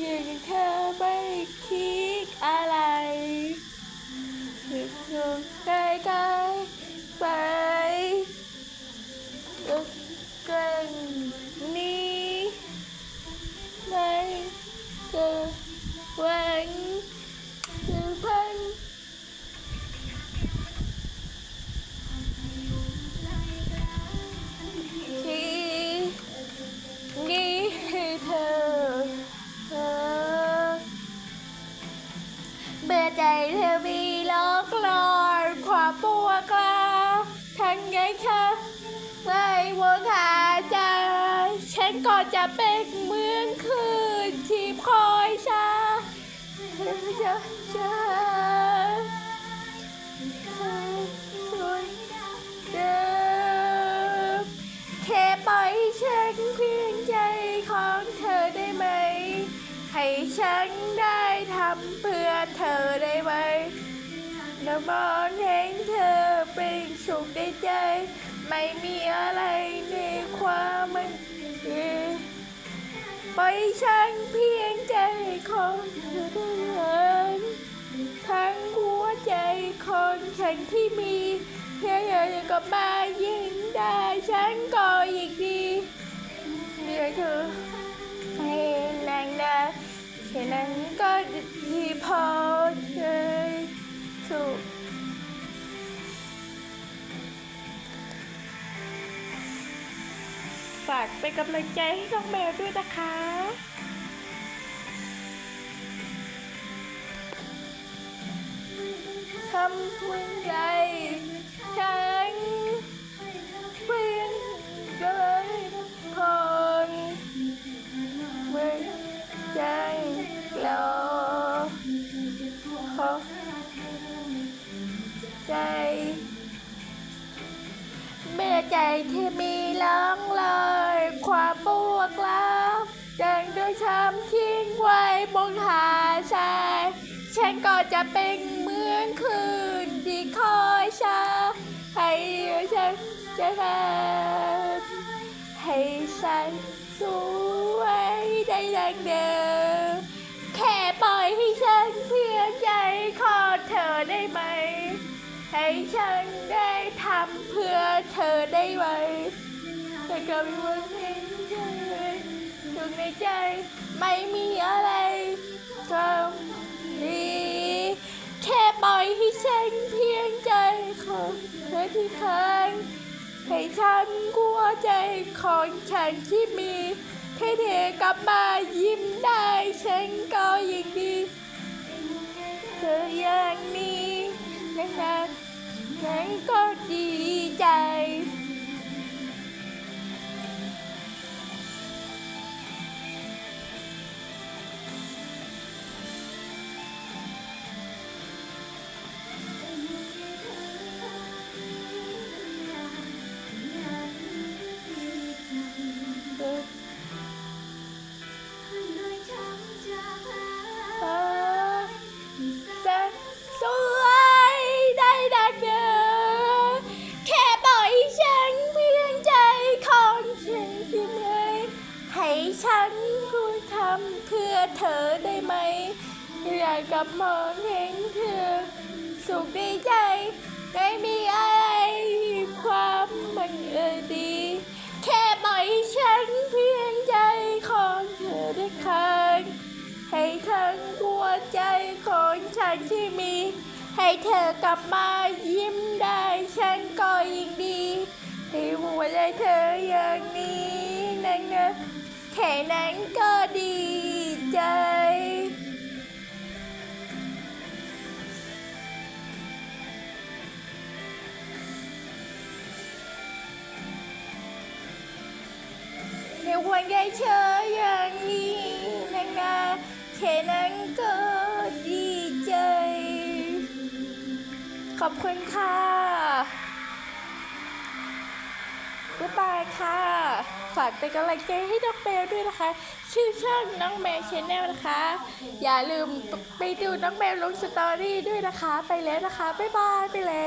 ยังเธอไม่คิดอะไรอยู่ใกล้ ทั้งไงคะไม่วนหาใจฉันก็จะเป็นเมือนคืนที่คอยชาเธอจะเจอสวยเดิมแค่ปล่อยฉันเพียงใจของเธอได้ไหม ให้ฉันได้ทำเพื่อเธอได้ไหมแล้วมองเห็นเธอ สุขในใจ ไม่มีอะไรในความมันเองปล่อยฉันเพียงใจของเธอได้ไหมทั้งหัวใจคนฉันที่มีเธอยังก็มายิ่งได้ฉันก็ยิ่งดีเดี๋ยวเธอให้นางได้แค่นั้นก็ดีพอเลยสุข ฝากเป็นกำลังใจให้น้องแมวด้วยนะคะทำเพื่อใจฉันเพียงเลยคนเมื่อใจรอขอใจเมื่อใจที่มีล้องลอย ความปวดร้าวดังด้วยช้ำทิ้งไว้บนหาดทรายฉันก็จะเป็นเหมือนคืนที่คอยชาให้ฉันจะทำให้ฉันสวยได้ดังเดิมแค่ปล่อยให้ฉันเพียงใจขอเธอได้ไหม ให้ฉันได้ทำเพื่อเธอได้ไหม ก็ไม่ว่าเห็นเธออยู่ในใจไม่มีอะไรทำดีแค่ปล่อยให้ฉันเพียงใจของเธอที่ค้างให้ฉันกลัวใจของฉันที่มีให้เธอกลับมายิ้มได้ฉันก็ยิ่งดีเธออย่างนี้นานๆฉันก็ดีใจ ธอได้ไหมอยากกลับมองเห็นเธอ สุขดีใจ ไม่มีอะไรความบังเอิญดี แค่ปล่อยฉันเพียงใจของเธอได้ค้างให้ทั้งหัวใจของฉันที่มี ให้เธอกลับมายิ้มได้ฉันก็ยิ่งดีให้หัวใจเธออย่างนี้นั่นนะแค่นั้นก็ดี วันใหญ่เชยอย่างนี้นางนาแค่นั้นก็ดีใจ ขอบคุณค่ะบ๊ายบายค่ะ ฝากเป็นกำลังใจให้น้องแมวด้วยนะคะ ชื่อช่องน้องแมวชแนลนะคะ อย่าลืมไปดูน้องแมวลงสตอรี่ด้วยนะคะ ไปแล้วนะคะ บ๊ายบาย ไปแล้ว